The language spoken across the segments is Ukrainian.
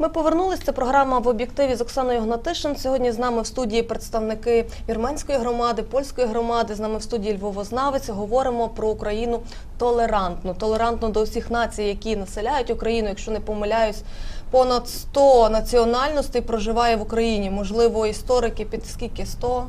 Ми повернулися. Це програма в об'єктиві з Оксаною Гнатишин. Сьогодні з нами в студії представники вірменської громади, польської громади. З нами в студії Львовознавець. Говоримо про Україну толерантну, толерантну до усіх націй, які населяють Україну. Якщо не помиляюсь, понад 100 національностей проживає в Україні. Можливо, історики під скільки 100?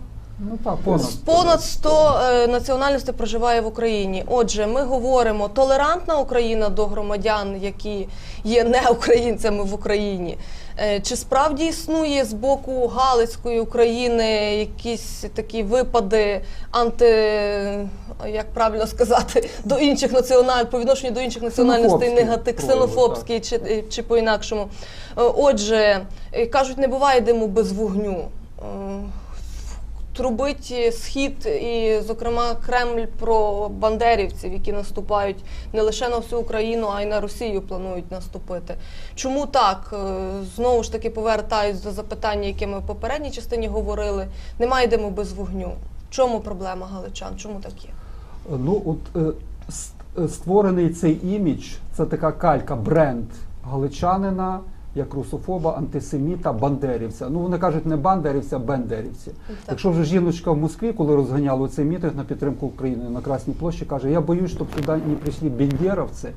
Ну так, понад. Понад 100 е, національностей проживає в Україні. Отже, ми говоримо толерантна Україна до громадян, які є не українцями в Україні. Е, Чи справді існує з боку Галицької України якісь такі випади анти, як правильно сказати, до інших національ по відношенню до інших національностей негатив, прояви, ксенофобські чи, е, чи по-інакшому? Е, Отже, кажуть, не буває диму без вогню. Е, трубить схід і, зокрема, Кремль про бандерівців, які наступають не лише на всю Україну, а й на Росію планують наступити. Чому так? Е, Знову ж таки повертаюсь до запитання, яке ми в попередній частині говорили. Немає диму без вогню. Чому проблема галичан? Чому так є? Ну, от е, е, створений цей імідж, це така калька, бренд галичанина, як русофоба, антисеміта, бандерівця. Ну, вони кажуть не бандерівця, а бендерівці. Якщо вже жіночка в Москві, коли розганяли цей мітинг на підтримку України на Красній площі, каже, я боюсь, щоб туди не прийшли бендєровці,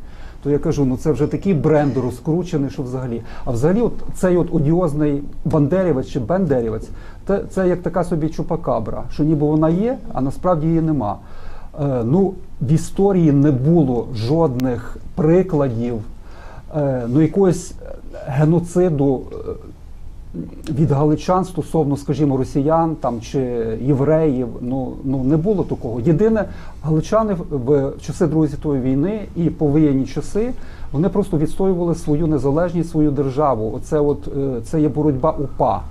то я кажу, ну це вже такий бренд розкручений, що взагалі. А взагалі, от цей от одіозний бандерівець чи бендерівець, це, це як така собі чупакабра, що ніби вона є, а насправді її нема. Е, ну, в історії не було жодних прикладів ну, якогось геноциду е, від галичан стосовно, скажімо, росіян там чи євреїв. Ну ну не було такого. Єдине, галичани в, часи Другої світової війни і повоєнні часи вони просто відстоювали свою незалежність, свою державу. Оце от е, це є боротьба УПА.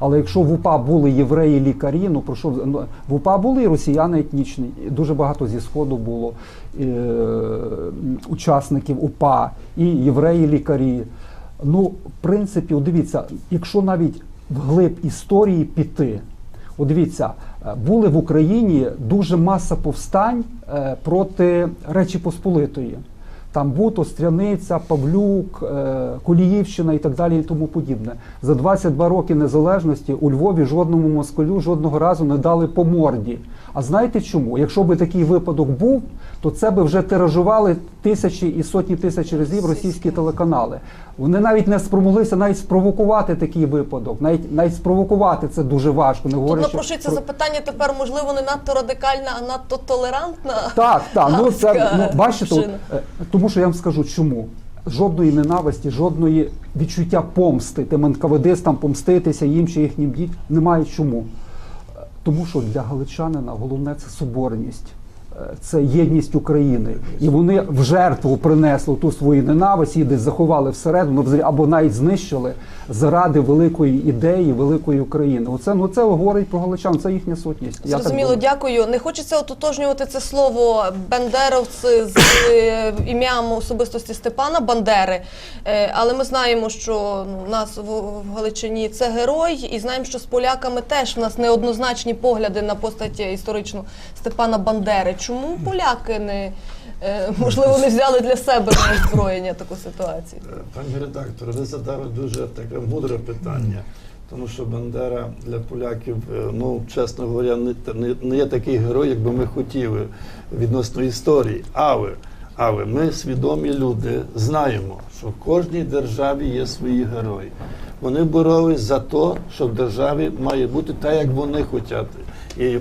Але якщо в УПА були євреї, лікарі, ну про що ну, в УПА були і росіяни етнічні, дуже багато зі сходу було е, учасників УПА, і євреї, лікарі. Ну, в принципі, дивіться, якщо навіть вглиб історії піти, от дивіться, е, були в Україні дуже маса повстань е, проти Речі Посполитої. Там Буто, Стряниця, Павлюк, Куліївщина Коліївщина і так далі, і тому подібне. За 22 роки незалежності у Львові жодному москалю жодного разу не дали по морді. А знаєте чому? Якщо би такий випадок був, то це би вже тиражували тисячі і сотні тисяч разів російські телеканали. Вони навіть не спромоглися навіть спровокувати такий випадок. Навіть навіть спровокувати це дуже важко. Не Тут говорячи напрошується про- запитання тепер, можливо, не надто радикальна, а надто толерантна. Так, так. Ну це ну, бачите, от, е, тому що я вам скажу, чому. Жодної ненависті, жодної відчуття помсти тим НКВДистам помститися їм чи їхнім дітям немає чому. Тому що для галичанина головне це соборність, е, це єдність України. І вони в жертву принесли ту свою ненависть, її десь заховали всередину, або навіть знищили заради великої ідеї, великої України. Оце ну це говорить про галичан, це їхня сутність. Я Зрозуміло, дякую. Не хочеться ототожнювати це слово бендеровці з е, ім'ям особистості Степана Бандери. Е, Але ми знаємо, що ну, у нас в, Галичині це герой, і знаємо, що з поляками теж в нас неоднозначні погляди на постать історичну Степана Бандери. Чому поляки не можливо не взяли для себе на озброєння таку ситуацію? Пані редактор, ви задали дуже таке мудре питання, тому що Бандера для поляків, е, ну чесно говоря, не, не, не є такий герой, як би ми хотіли відносно історії. Але, але ми свідомі люди знаємо, що в кожній державі є свої герої. Вони боролись за те, що в державі має бути так, як вони хочуть. І е,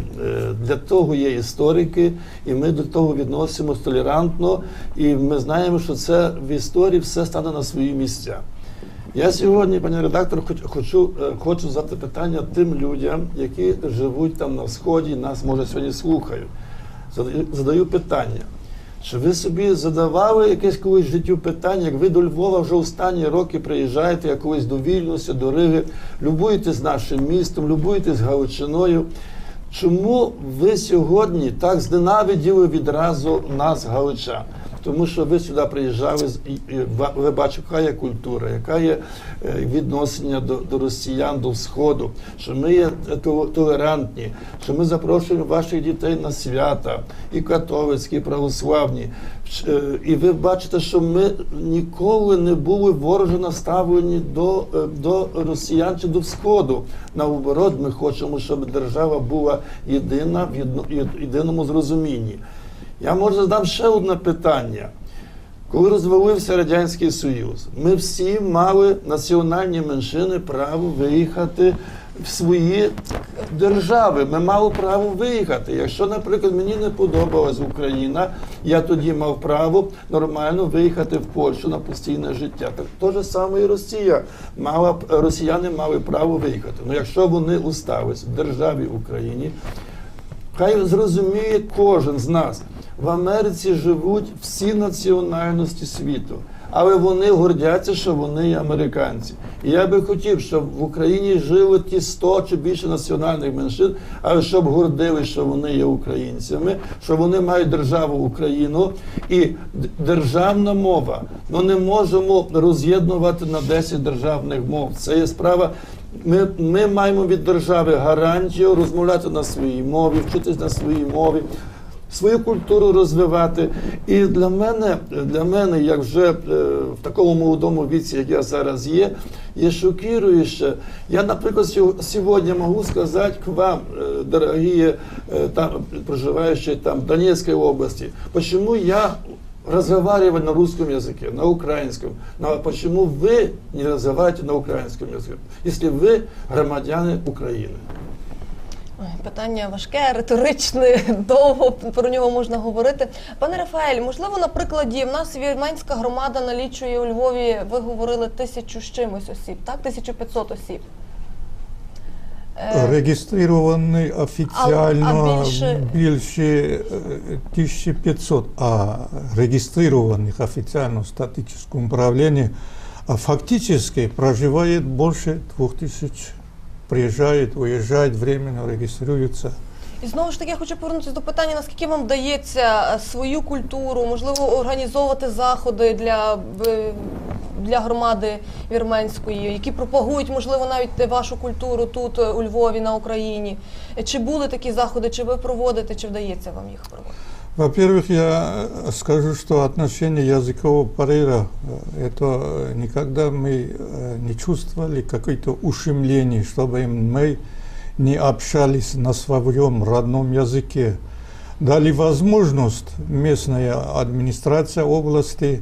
для того є історики, і ми до того відносимось толерантно, і ми знаємо, що це в історії все стане на свої місця. Я сьогодні, пані редактор, хоч- хочу, е, хочу задати питання тим людям, які живуть там на сході, нас може сьогодні слухають. Задаю питання. Чи ви собі задавали якесь колись життю питання, як ви до Львова вже останні роки приїжджаєте, як колись до Вільнюса, до Риги, любуєтесь нашим містом, любуєтесь Галичиною. Чому ви сьогодні так зненавиділи відразу нас, галичан? Тому що ви сюди приїжджали, ви бачите, яка є культура, яка є е, відношення до, до росіян, до Сходу, що ми є е, толерантні, що ми запрошуємо ваших дітей на свята, і католицькі, і православні. Е, І ви бачите, що ми ніколи не були вороже наставлені до, до росіян чи до Сходу. Наоборот, ми хочемо, щоб держава була єдина в єдиному зрозумінні. Я може задам ще одне питання. Коли розвалився Радянський Союз, ми всі мали національні меншини право виїхати в свої держави. Ми мали право виїхати. Якщо, наприклад, мені не подобалась Україна, я тоді мав право нормально виїхати в Польщу на постійне життя. Так то же саме і Росія мала росіяни мали право виїхати. Ну якщо вони устались в державі Україні, Хай зрозуміє кожен з нас. В Америці живуть всі національності світу, але вони гордяться, що вони є американці. І я би хотів, щоб в Україні жили ті 100 чи більше національних меншин, але щоб гордили, що вони є українцями, що вони мають державу Україну і державна мова. Ми не можемо роз'єднувати на 10 державних мов. Це є справа ми, ми маємо від держави гарантію розмовляти на своїй мові, вчитись на своїй мові, свою культуру розвивати. І для мене, для мене, як вже е, в такому молодому віці, як я зараз є, є шокіруюче. Я, наприклад, сьо- сьогодні можу сказати к вам, е, дорогі е, там, проживаючі там в Донецькій області, почему я разговаривать на русском языке, на украинском. Но почему вы не разговариваете на украинском языке, если вы громадяне України? Ой, Питання важке, риторичне, довго про нього можна говорити. Пане Рафаель, можливо, на прикладі в нас вірменська громада налічує у Львові, ви говорили, тисячу з чимось осіб, так? 1500 осіб. Е, Регистрированный официально а більше? більше е, 1500, а регистрированных официально в статическом управлении, а фактически проживает больше 2000. Приезжает, уезжает, временно регистрируется. І знову ж таки я хочу повернутися до питання, наскільки вам вдається е, свою культуру, можливо, організовувати заходи для, для громади вірменської, які пропагують, можливо, навіть вашу культуру тут, е, у Львові, на Україні. Чи були такі заходи, чи ви проводите, чи вдається вам їх проводити? Во-первых, я э, скажу, что отношение языкового барьера, э, это никогда мы э, не чувствовали какое-то ущемление, чтобы мы не общались на своем родном языке. Дали возможность местная администрация области,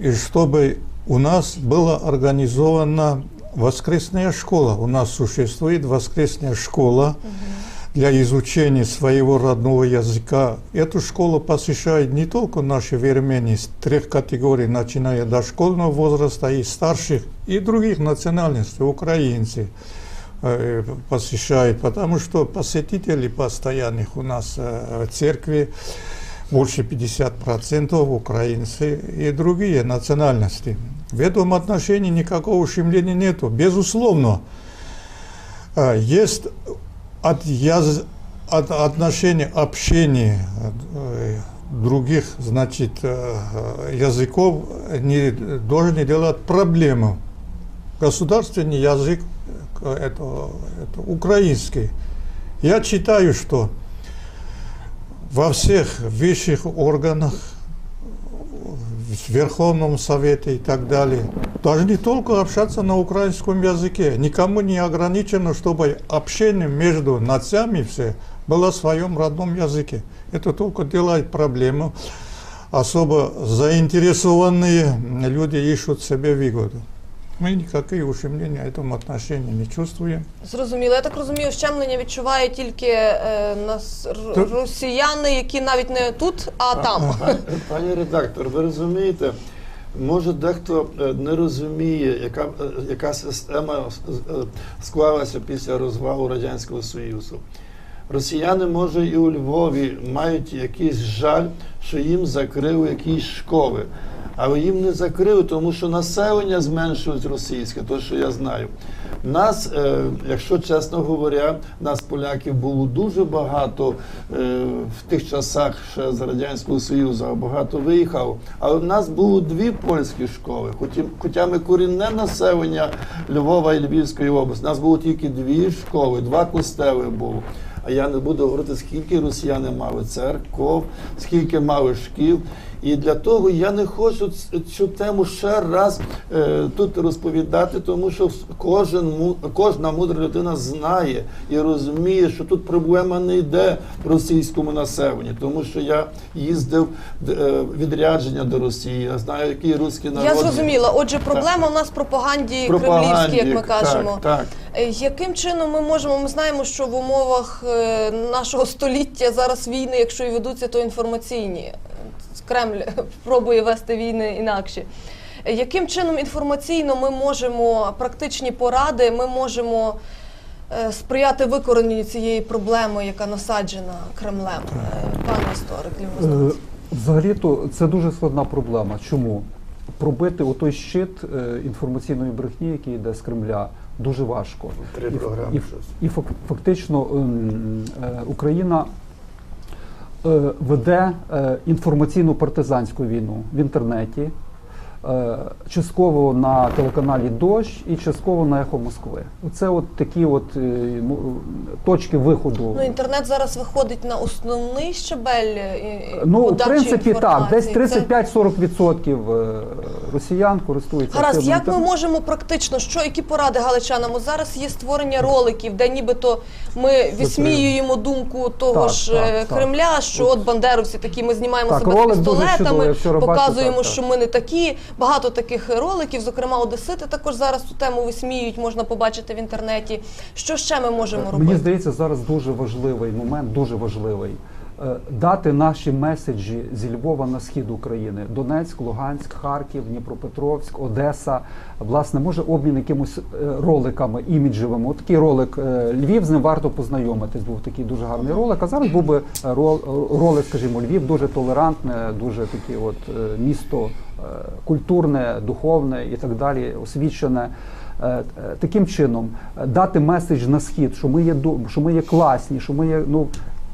и чтобы у нас была организована воскресная школа. У нас существует воскресная школа для изучения своего родного языка. Эту школу посещают не только наши вермени с трех категорий, начиная до школьного возраста и старших, и других национальностей, украинцы э, посещают, потому что посетителей постоянных у нас э, в церкви больше 50% украинцы и другие национальности. В этом отношении никакого ущемления нету. Безусловно, э, есть от, яз... от отношения общения э, других значит, э, языков не должны делать проблему. Государственный язык э, это, это украинский. Я считаю, что во всех высших органах, в Верховном Совете и так далее, должны только общаться на украинском языке. Никому не ограничено, чтобы общение между нациями все было в своем родном языке. Это только делает проблему. Особо заинтересованные люди ищут себе выгоду. Мы никакие ущемления в этом отношении не чувствуем. Зрозуміло. Я так розумію, щемлення відчувають тільки е, нас Тут- росіяни, які навіть не тут, а там. Пані- Пані редактор, ви розумієте, може дехто е, не розуміє, яка, е, яка система е, склалася після розвалу Радянського Союзу. Росіяни, може, і у Львові мають якийсь жаль, що їм закрили якісь школи. Але їм не закрили, тому що населення зменшують російське, то що я знаю. Нас, е, якщо чесно говоря, нас поляків було дуже багато е, в тих часах ще з Радянського Союзу, багато виїхав. Але в нас було дві польські школи, хоча, ми корінне населення Львова і Львівської області. У нас було тільки дві школи, два костели було. А я не буду говорити, скільки росіяни мали церков, скільки мали шкіл. І для того я не хочу цю тему ще раз е, тут розповідати, тому що кожен, кожна мудра людина знає і розуміє, що тут проблема не йде російському населенню, тому що я їздив е, відрядження до Росії, я знаю, який русський народ. Я зрозуміла. Отже, проблема у нас в пропаганді, кремлівській, як ми кажемо. Так, Е, Яким чином ми можемо? Ми знаємо, що в умовах е, нашого століття зараз війни, якщо і ведуться, то інформаційні. Кремль пробує вести війни інакше. Е, Яким чином інформаційно ми можемо практичні поради, ми можемо е, сприяти викорененню цієї проблеми, яка насаджена Кремлем? Е, Пане історик, Е, Лівознавець. Взагалі-то це дуже складна проблема. Чому? Пробити отой щит е, інформаційної брехні, який йде з Кремля, дуже важко. Три програми і, щось. і фактично ем, е, Україна е, веде е, інформаційну партизанську війну в інтернеті, частково на телеканалі Дощ і частково на Ехо Москви. Це от такі от е, точки виходу. Ну, інтернет зараз виходить на основний щебель. е, е, Ну, в принципі, так, десь інформації. Це- 35-40% е, росіян користуються. Гаразд, як ми можемо практично, що які поради галичанам? Зараз є створення роликів, де нібито ми висміюємо думку того Так, ж так, е, так. Кремля, що от бандеровці такі, ми знімаємо Так, себе з пістолетами, показуємо, так, так. що ми не такі. Багато таких роликів, зокрема Одесити, також зараз цю тему висміюють, можна побачити в інтернеті. Що ще ми можемо робити? Мені здається, зараз дуже важливий момент, дуже важливий. Е, Дати наші меседжі зі Львова на схід України: Донецьк, Луганськ, Харків, Дніпропетровськ, Одеса. Власне, може обмін якимось е, роликами іміджевими. От такий ролик е, Львів з ним варто познайомитись. Був такий дуже гарний ролик. А зараз був би ролик, скажімо, Львів дуже толерантне, дуже таке от місто культурне, духовне і так далі, освічене. Таким чином дати меседж на схід, що ми є що ми є класні, що ми є. Ну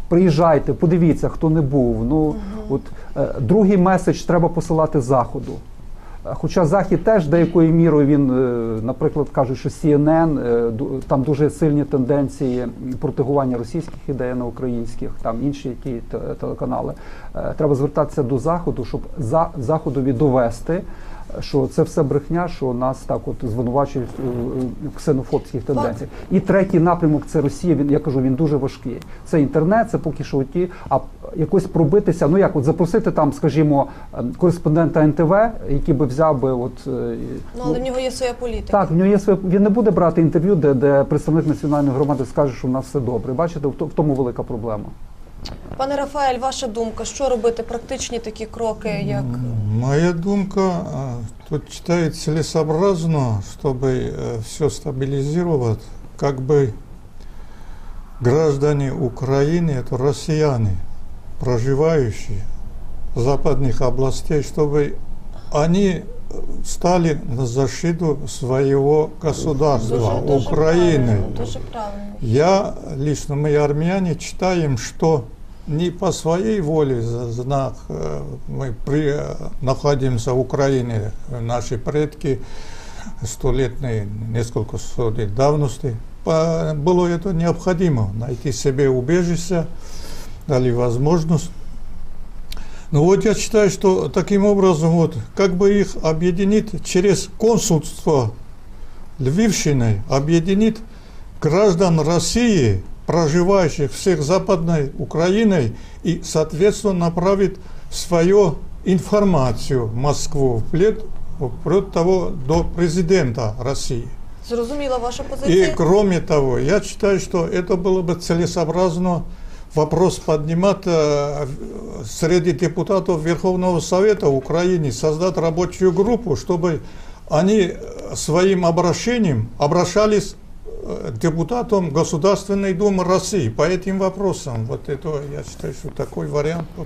приїжджайте, подивіться, хто не був. Ну от е, другий меседж треба посилати заходу. Е, Хоча захід теж деякою мірою він, е, наприклад, кажуть, що CNN, там дуже сильні тенденції протигування російських ідей на українських, там інші які телеканали. Треба звертатися до заходу, щоб за заходові довести. Що це все брехня, що нас так от звинувачують е, е, в ксенофобських тенденціях. І третій напрямок це Росія. Він я кажу, він дуже важкий. Це інтернет, це поки що ті, а якось пробитися. Ну як от запросити там, скажімо, ем, кореспондента НТВ, який би взяв би, от е, Ну але в нього є своя політика. так, в нього є своє. Він не буде брати інтерв'ю, де, де представник національної громади скаже, що в нас все добре. Бачите, в тому велика проблема. Пане Рафаель, ваша думка, що робити практичні такі кроки, як Моя думка, а, тут считает целесообразно, чтобы все стабилизировать, как бы граждане Украины, это россияне, проживающие в западных областей, чтобы они э, стали на защиту своего государства, Украины. правильно, дуже правильно. Я лично, мы армяне читаем, что не по своей воле знак э, мы при, э, находимся в Украине, наши предки столетние, несколько сто лет давности. По- Было это необходимо найти себе убежище, дали возможность. Ну вот я считаю, что таким образом вот как бы их объединить через консульство Львивщины, объединить граждан России, проживающих всех Западной Украиной, и, соответственно, направить свою информацию в Москву, вплоть, вплоть того до президента России. Зрозуміла ваша И позиція. кроме того, я считаю, что это было бы целесообразно вопрос поднимать э, среди депутатов Верховного Совета Украины, создать рабочую группу, чтобы они своим обращением обращались депутатом Государственной Думы России по этим вопросам. Вот это, я считаю, что такой вариант э,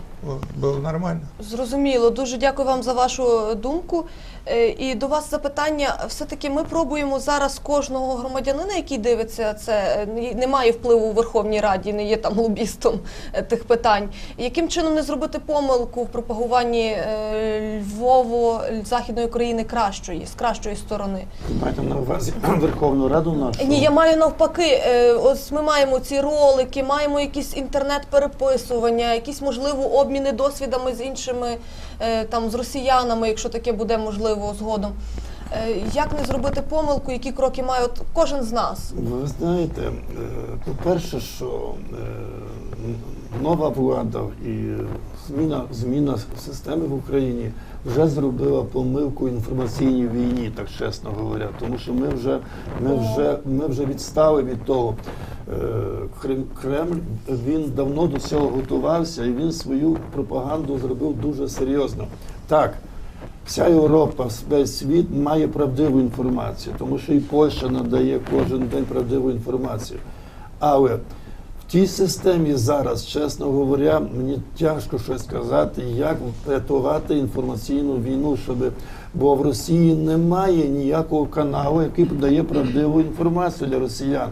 был нормально. Зрозуміло, дуже дякую вам за вашу думку. Е, І до вас запитання. Все-таки ми пробуємо зараз кожного громадянина, який дивиться це, е, не- не має впливу у Верховній Раді, не є там лобістом е, тих питань. Яким чином не зробити помилку в пропагуванні е, Львову, Західної України кращої, з кращої сторони? Маєте на увазі Верховну Раду нашу? Ні, я маю навпаки. е, Ось ми маємо ці ролики, маємо якісь інтернет-переписування, якісь можливо обміни досвідами з іншими е, там з росіянами, якщо таке буде можливо згодом. Е, Як не зробити помилку, які кроки має от кожен з нас? Ви знаєте, е, по-перше, що е, нова влада і зміна, зміна системи в Україні вже зробила помилку інформаційній війні, так чесно говоря. Тому що ми вже, ми вже, ми вже відстали від того. Кремль він давно до цього готувався і він свою пропаганду зробив дуже серйозно. Так, Вся Європа, весь світ має правдиву інформацію, тому що і Польща надає кожен день правдиву інформацію. Але в тій системі зараз, чесно говоря, мені тяжко щось сказати, як врятувати інформаційну війну, щоб бо в Росії немає ніякого каналу, який подає правдиву інформацію для росіян.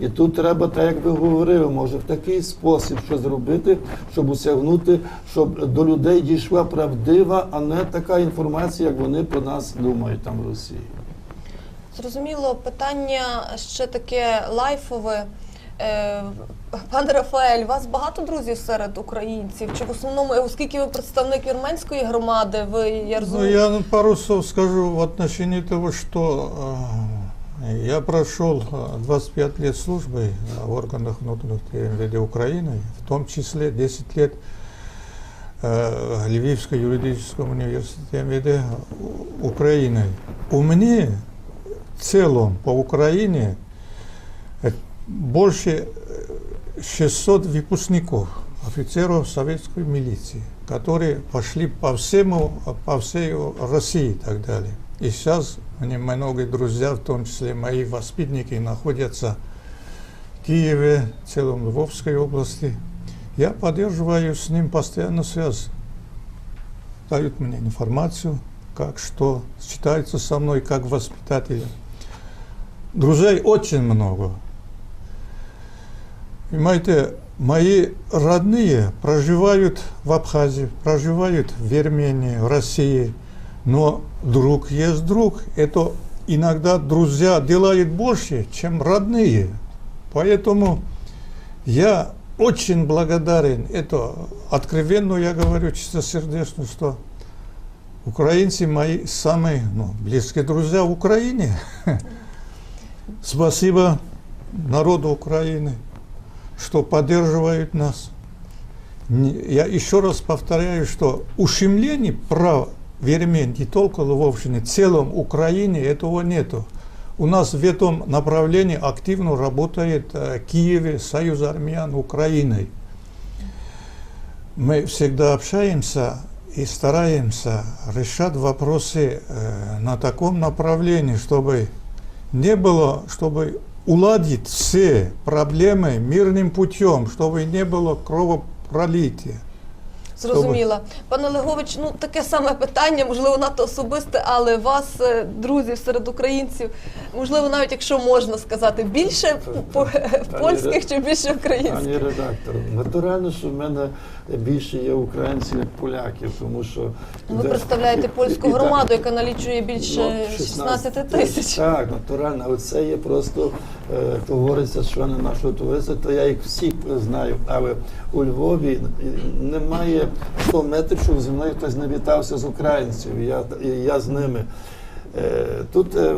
І тут треба, так як ви говорили, може в такий спосіб що зробити, щоб осягнути, щоб до людей дійшла правдива, а не така інформація, як вони про нас думають там в Росії. Зрозуміло, питання ще таке лайфове. Е, Пане Рафаель, у вас багато друзів серед українців? Чи в основному, оскільки ви представник вірменської громади, ви я Ну, я пару слов скажу в отношении того, э, я прошел э, 25 лет службы э, в органах внутренних МВД Украины, в том числе 10 лет э, в Львивском юридическом университете МВД У- Украины. У меня в целом по Украине э, больше э, 600 выпускников, офицеров советской милиции, которые пошли по всему, по всей России и так далее. И сейчас мне много друзья, в том числе мои воспитанники, находятся в Киеве, в целом Львовской области. Я поддерживаю с ним постоянно связь. Дают мне информацию, как что, считаются со мной как воспитателем. Друзей очень много. Понимаете, мои родные проживают в Абхазии, проживают в Армении, в России. Но друг есть друг. Это иногда друзья делают больше, чем родные. Поэтому я очень благодарен. Это откровенно я говорю чистосердечно, что украинцы мои самые ну, близкие друзья в Украине. Спасибо народу Украины, что поддерживают нас. Я еще раз повторяю, что ущемление прав вермен не только Львовщины, в целом Украине этого нету. У нас в этом направлении активно работает э, Киеве Союз армян Украины. Мы всегда общаемся и стараемся решать вопросы э, на таком направлении, чтобы не было, чтобы уладить все проблемы мирным путем, чтобы не было кровопролития. Зрозуміла. Пане Легович, ну таке саме питання, можливо, надто особисте, але вас, е, друзів серед українців, можливо, навіть якщо можна сказати, більше по- польських чи більше українських? Пані редактор, натурально, що в мене більше є українців, як поляків, тому що Ви де- представляєте польську і- і громаду, яка налічує більше Ну, 16 тисяч. Так, натурально. Але це є просто, е, як то говориться, члени нашого товариства, то я їх всіх знаю. Але у Львові немає 100 метрів, щоб зі мною хтось не вітався з українців. Я, я з ними. Е, Тут е,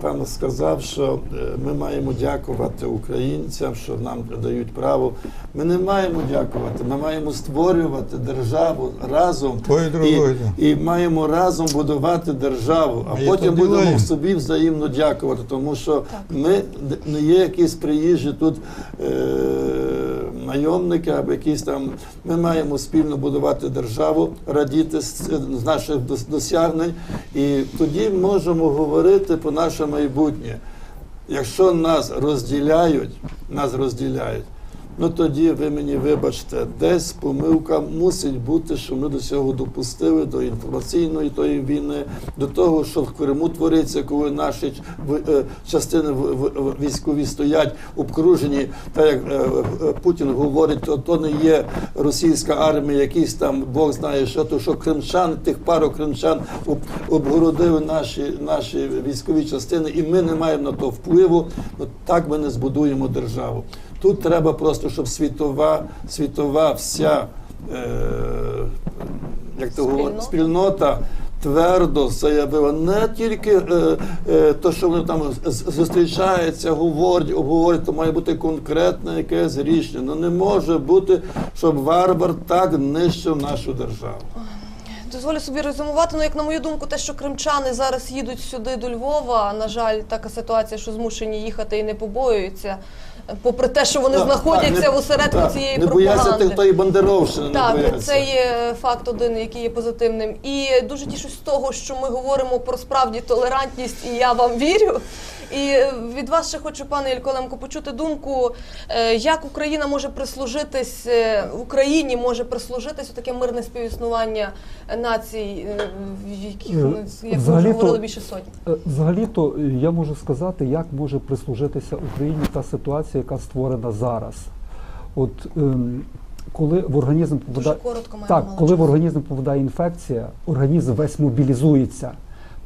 пан сказав, що е, ми маємо дякувати українцям, що нам дають право. Ми не маємо дякувати, ми маємо створювати державу разом і і, і маємо разом будувати державу, а Ми потім будемо ділаємо. собі взаємно дякувати, тому що ми не є якісь приїжджі тут е, найомники або якісь там. Ми маємо спільно будувати державу, радіти з, з наших досягнень, і тоді можемо говорити про наше майбутнє. Якщо нас розділяють, нас розділяють, ну тоді ви мені вибачте, десь помилка мусить бути, що ми до цього допустили, до інформаційної тої війни, до того, що в Криму твориться, коли наші е, частини військові стоять обкружені, так як е, е, Путін говорить, то, то не є російська армія, якийсь там Бог знає, що то, що кримчан, тих пару кримчан об- обгородили наші, наші військові частини, і ми не маємо на то впливу. Ну так ми не збудуємо державу. Тут треба просто, щоб світова, світова вся е, як то говорить, Спільнота. твердо заявила не тільки е, е, то, що вони там зустрічаються, говорять, обговорюють, то має бути конкретне якесь рішення. Ну не може бути, щоб варвар так нищив нашу державу. Дозволю собі резюмувати. Ну, як на мою думку, те, що кримчани зараз їдуть сюди до Львова. На жаль, така ситуація, що змушені їхати і не побоюються. Попри те, що вони Так, знаходяться так, не- в осередку так, цієї не пропаганди. бояться тих, тої бандеровщини. не Так, бояться. це є факт один, який є позитивним. І дуже тішусь з того, що ми говоримо про справді толерантність, і я вам вірю. І е, від вас ще хочу, пане Ільколенко, почути думку, е, як Україна може прислужитись е, Україні може прислужитись у таке мирне співіснування націй, е, в яких Е, ну, як ми вже говорили більше сотні. Е, Взагалі-то е, я можу сказати, як може прислужитися Україні та ситуація, яка створена зараз. От ем, коли в організм попадає коротко так, коли в організм попадає інфекція, організм весь мобілізується.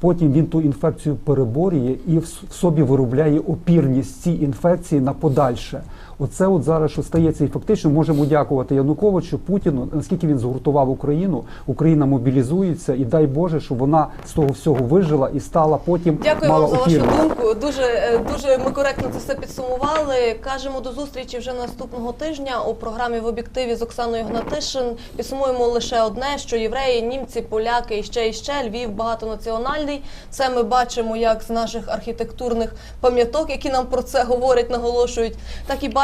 Потім він ту інфекцію переборює і в в собі виробляє опірність цій інфекції на подальше. Оце от зараз що стається, і фактично можемо дякувати Януковичу, Путіну, наскільки він згуртував Україну. Україна мобілізується, і дай Боже, щоб вона з того всього вижила і стала потім Дякую мала вам за вашу думку. Дуже е, дуже ми коректно це все підсумували. Кажемо до зустрічі вже наступного тижня у програмі в об'єктиві з Оксаною Гнатишин. Підсумуємо лише одне: що євреї, німці, поляки і ще і ще Львів багатонаціональний. Це ми бачимо як з наших архітектурних пам'яток, які нам про це говорять, наголошують, так і бачимо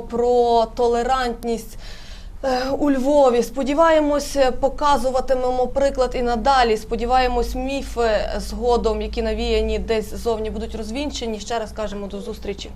про толерантність. Е, У Львові сподіваємось, показуватимемо приклад і надалі. Сподіваємось, міфи згодом, які навіяні десь ззовні, будуть розвінчені. Ще раз кажемо до зустрічі.